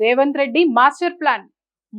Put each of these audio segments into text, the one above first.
Revanth Reddy master plan.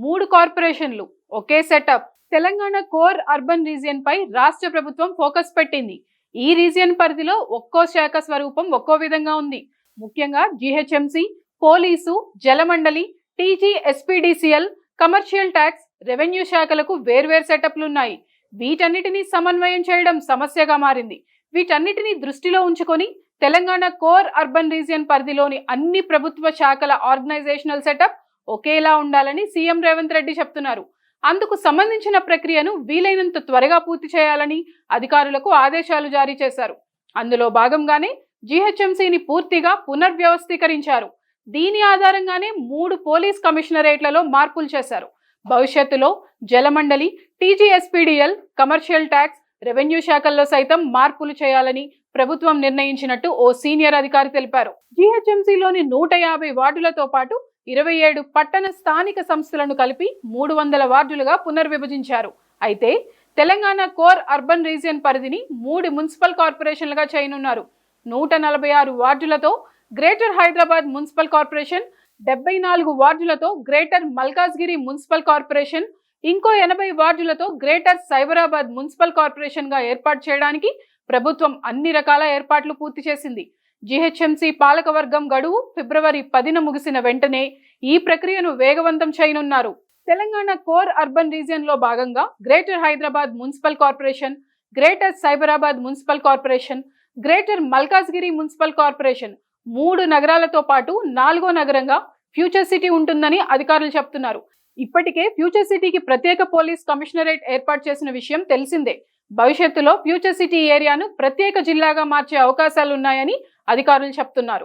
మూడు కార్పొరేషన్లు ఒకే setup. Telangana core urban region పై రాష్ట్ర ప్రభుత్వం ఫోకస్ పెట్టింది. ఈ రీజియన్ పరిధిలో ఒక్కో శాఖ స్వరూపం ఒక్కో విధంగా ఉంది. ముఖ్యంగా GHMC police Jalamandali TG SPDCL commercial tax revenue శాఖలకు వేర్వేరు సెటప్లు ఉన్నాయి. వీటన్నిటినీ సమన్వయం చేయడం సమస్యగా మారింది. వీటన్నిటినీ దృష్టిలో ఉంచుకొని తెలంగాణ కోర్ అర్బన్ రీజియన్ పరిధిలోని అన్ని ప్రభుత్వ శాఖల ఆర్గనైజేషనల్ సెటప్ ఒకేలా ఉండాలని సీఎం రేవంత్ రెడ్డి చెప్తున్నారు. అందుకు సంబంధించిన ప్రక్రియను వీలైనంత త్వరగా పూర్తి చేయాలని అధికారులకు ఆదేశాలు జారీ చేశారు. అందులో భాగంగానే జీహెచ్ఎంసీని పూర్తిగా పునర్వ్యవస్థీకరించారు. దీని ఆధారంగానే మూడు పోలీస్ కమిషనరేట్లలో మార్పులు చేశారు. భవిష్యత్తులో Jalamandali TGSPDL commercial tax revenue శాఖల్లో సైతం మార్పులు చేయాలని ప్రభుత్వం నిర్ణయించినట్టు ఓ సీనియర్ అధికారి తెలిపారు. జీహెచ్ఎంసీలోని నూట యాభై వార్డులతో పాటు ఇరవై ఏడు పట్టణ స్థానిక సంస్థలను కలిపి మూడు వందల వార్డులుగా పునర్విభజించారు. అయితే తెలంగాణ కోర్ అర్బన్ రీజియన్ పరిధిని మూడు మున్సిపల్ కార్పొరేషన్లుగా చేయనున్నారు. నూట నలభై ఆరు వార్డులతో గ్రేటర్ హైదరాబాద్ మున్సిపల్ కార్పొరేషన్ డెబ్బై నాలుగు వార్డులతో గ్రేటర్ మల్కాజ్గిరి మున్సిపల్ కార్పొరేషన్ ఇంకో ఎనభై వార్డులతో గ్రేటర్ సైబరాబాద్ మున్సిపల్ కార్పొరేషన్గా ఏర్పాటు చేయడానికి ప్రభుత్వం అన్ని రకాల ఏర్పాట్లు పూర్తి చేసింది. జీహెచ్ఎంసీ పాలకవర్గం గడువు ఫిబ్రవరి పదిన ముగిసిన వెంటనే ఈ ప్రక్రియను వేగవంతం చేయనున్నారు. తెలంగాణ కోర్ అర్బన్ రీజియన్లో భాగంగా greater Hyderabad municipal corporation greater Cyberabad municipal corporation greater Malkajgiri municipal corporation మూడు నగరాలతో పాటు నాలుగో నగరంగా ఫ్యూచర్ సిటీ ఉంటుందని అధికారులు చెప్తున్నారు. ఇప్పటికే ఫ్యూచర్ సిటీకి ప్రత్యేక పోలీస్ కమిషనరేట్ ఏర్పాటు చేసిన విషయం తెలిసిందే. భవిష్యత్తులో ఫ్యూచర్ సిటీ ఏరియాను ప్రత్యేక జిల్లాగా మార్చే అవకాశాలున్నాయని అధికారులు చెప్తున్నారు.